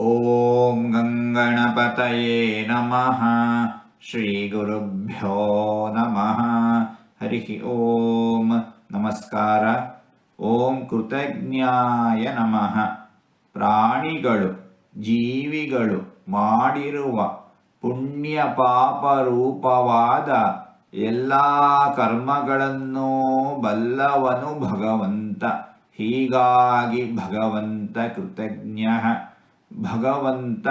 ॐ गङ्गणपतये नमः ಶ್ರೀಗುರುಭ್ಯೋ ನಮಃ ಹರಿ ಓಂ ನಮಸ್ಕಾರ ಓಂ ಕೃತಜ್ಞಾಯ ನಮಃ ಪ್ರಾಣಿಗಳು ಜೀವಿಗಳು ಮಾಡಿರುವ ಪುಣ್ಯ ಪಾಪ ರೂಪವಾದ ಎಲ್ಲ ಕರ್ಮಗಳನ್ನೂ ಬಲ್ಲವನು ಭಗವಂತ ಹೀಗಾಗಿ ಭಗವಂತ ಕೃತಜ್ಞ ಭಗವಂತ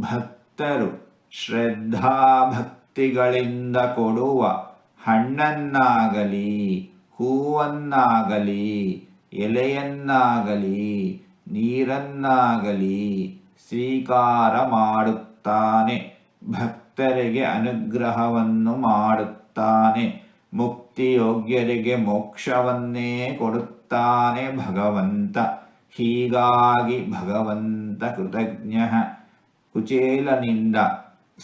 ಭಕ್ತರು ಶ್ರದ್ಧಾಭಕ್ತಿಗಳಿಂದ ಕೊಡುವ ಹಣ್ಣನ್ನಾಗಲಿ, ಹೂವನ್ನಾಗಲಿ, ಎಲೆಯನ್ನಾಗಲಿ, ನೀರನ್ನಾಗಲಿ ಸ್ವೀಕಾರ ಮಾಡುತ್ತಾನೆ. ಭಕ್ತರಿಗೆ ಅನುಗ್ರಹವನ್ನು ಮಾಡುತ್ತಾನೆ. ಮುಕ್ತಿಯೋಗ್ಯರಿಗೆ ಮೋಕ್ಷವನ್ನೇ ಕೊಡುತ್ತಾನೆ ಭಗವಂತ. ಹೀಗಾಗಿ ಭಗವಂತ ಕೃತಜ್ಞ. ಕುಚೇಲನಿಂದ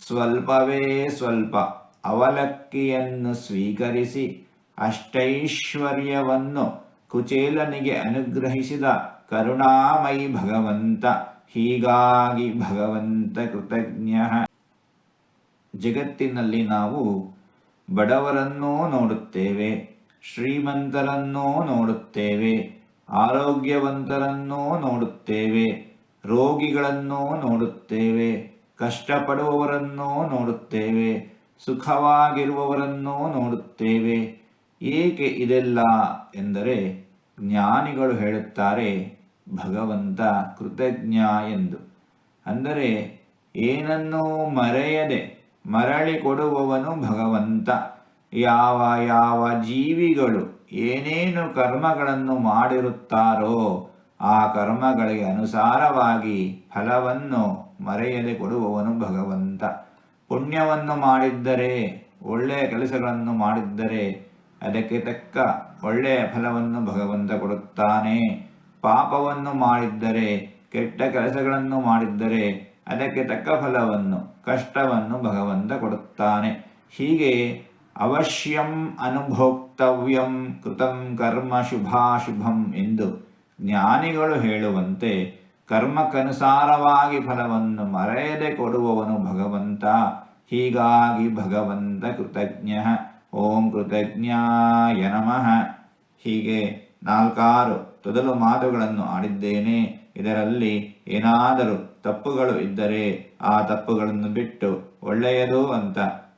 ಸ್ವಲ್ಪವೇ ಸ್ವಲ್ಪ ಅವಲಕ್ಕಿಯನ್ನು ಸ್ವೀಕರಿಸಿ ಅಷ್ಟೈಶ್ವರ್ಯವನ್ನು ಕುಚೇಲನಿಗೆ ಅನುಗ್ರಹಿಸಿದ ಕರುಣಾಮಯಿ ಭಗವಂತ, ಹೀಗಾಗಿ ಭಗವಂತ ಕೃತಜ್ಞ. ಜಗತ್ತಿನಲ್ಲಿ ನಾವು ಬಡವರನ್ನೂ ನೋಡುತ್ತೇವೆ, ಶ್ರೀಮಂತರನ್ನೂ ನೋಡುತ್ತೇವೆ. ಆರೋಗ್ಯವಂತರನ್ನೂ ನೋಡುತ್ತೇವೆ, ರೋಗಿಗಳನ್ನೂ ನೋಡುತ್ತೇವೆ, ಕಷ್ಟಪಡುವವರನ್ನೂ ನೋಡುತ್ತೇವೆ, ಸುಖವಾಗಿರುವವರನ್ನೂ ನೋಡುತ್ತೇವೆ. ಏಕೆ ಇದೆಲ್ಲ ಎಂದರೆ ಜ್ಞಾನಿಗಳು ಹೇಳುತ್ತಾರೆ, ಭಗವಂತ ಕೃತಜ್ಞ ಎಂದು. ಅಂದರೆ ಏನನ್ನೂ ಮರೆಯದೆ ಮರಳಿ ಕೊಡುವವನು ಭಗವಂತ. ಯಾವ ಯಾವ ಜೀವಿಗಳು ಏನೇನು ಕರ್ಮಗಳನ್ನು ಮಾಡಿರುತ್ತಾರೋ ಆ ಕರ್ಮಗಳಿಗೆ ಅನುಸಾರವಾಗಿ ಫಲವನ್ನು ಮರೆಯದೆ ಕೊಡುವವನು ಭಗವಂತ. ಪುಣ್ಯವನ್ನು ಮಾಡಿದ್ದರೆ ಒಳ್ಳೆಯ ಕೆಲಸಗಳನ್ನು ಮಾಡಿದ್ದರೆ ಅದಕ್ಕೆ ತಕ್ಕ ಒಳ್ಳೆಯ ಫಲವನ್ನು ಭಗವಂತ ಕೊಡುತ್ತಾನೆ. ಪಾಪವನ್ನು ಮಾಡಿದ್ದರೆ, ಕೆಟ್ಟ ಕೆಲಸಗಳನ್ನು ಮಾಡಿದ್ದರೆ ಅದಕ್ಕೆ ತಕ್ಕ ಫಲವನ್ನು, ಕಷ್ಟವನ್ನು ಭಗವಂತ ಕೊಡುತ್ತಾನೆ. ಹೀಗೆ ಅವಶ್ಯಂ ಅನುಭೋಕ್ತವ್ಯಂ ಕೃತಂ ಕರ್ಮ ಶುಭಾಶುಭಂ ಎಂದು ಜ್ಞಾನಿಗಳು ಹೇಳುವಂತೆ ಕರ್ಮಕ್ಕನುಸಾರವಾಗಿ ಫಲವನ್ನು ಮರೆಯದೆ ಕೊಡುವವನು ಭಗವಂತ. ಹೀಗಾಗಿ ಭಗವಂತ ಕೃತಜ್ಞ. ಓಂ ಕೃತಜ್ಞಾಯ ನಮಃ. ಹೀಗೆ ನಾಲ್ಕಾರು ತೊದಲು ಮಾತುಗಳನ್ನು ಆಡಿದ್ದೇನೆ. ಇದರಲ್ಲಿ ಏನಾದರೂ ತಪ್ಪುಗಳು ಇದ್ದರೆ ಆ ತಪ್ಪುಗಳನ್ನು ಬಿಟ್ಟು ಒಳ್ಳೆಯದು ಅಂತ